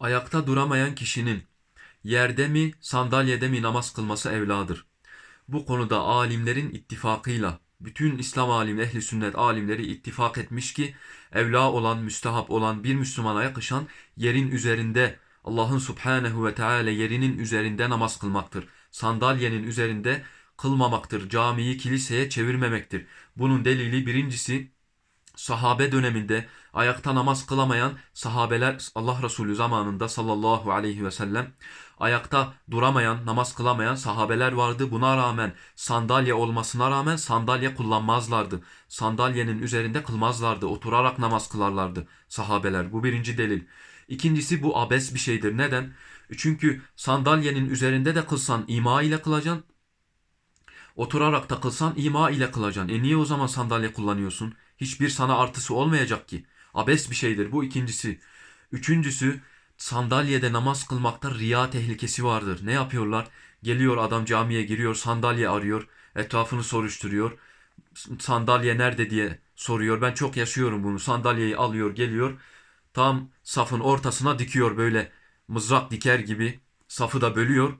Ayakta duramayan kişinin yerde mi sandalyede mi namaz kılması evladır. Bu konuda alimlerin ittifakıyla bütün İslam alim, ehli sünnet alimleri ittifak etmiş ki evla olan, müstehap olan bir Müslümana yakışan yerin üzerinde Allah'ın subhanehu ve teala yerinin üzerinde namaz kılmaktır. Sandalyenin üzerinde kılmamaktır. Camiyi kiliseye çevirmemektir. Bunun delili birincisi sahabe döneminde ayakta namaz kılamayan sahabeler Allah Resulü zamanında sallallahu aleyhi ve sellem ayakta duramayan, namaz kılamayan sahabeler vardı. Buna rağmen sandalye olmasına rağmen sandalye kullanmazlardı. Sandalyenin üzerinde kılmazlardı. Oturarak namaz kılarlardı sahabeler. Bu birinci delil. İkincisi bu abes bir şeydir. Neden? Çünkü sandalyenin üzerinde de kılsan ima ile kılacaksın. Oturarak da kılsan ima ile kılacaksın. E niye o zaman sandalye kullanıyorsun? Hiçbir sana artısı olmayacak ki. Abes bir şeydir. Bu ikincisi. Üçüncüsü sandalyede namaz kılmakta riya tehlikesi vardır. Ne yapıyorlar? Geliyor adam camiye giriyor, sandalye arıyor, etrafını soruşturuyor. Sandalye nerede diye soruyor. Ben çok yaşıyorum bunu. Sandalyeyi alıyor, geliyor. Tam safın ortasına dikiyor böyle mızrak diker gibi. Safı da bölüyor.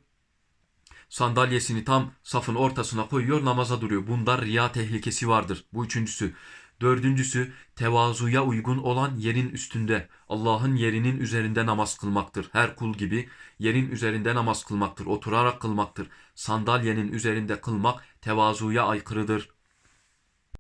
Sandalyesini tam safın ortasına koyuyor, namaza duruyor. Bunda riya tehlikesi vardır. Bu üçüncüsü. Dördüncüsü tevazuya uygun olan yerin üstünde Allah'ın yerinin üzerinde namaz kılmaktır. Her kul gibi yerin üzerinde namaz kılmaktır. Oturarak kılmaktır. Sandalyenin üzerinde kılmak tevazuya aykırıdır.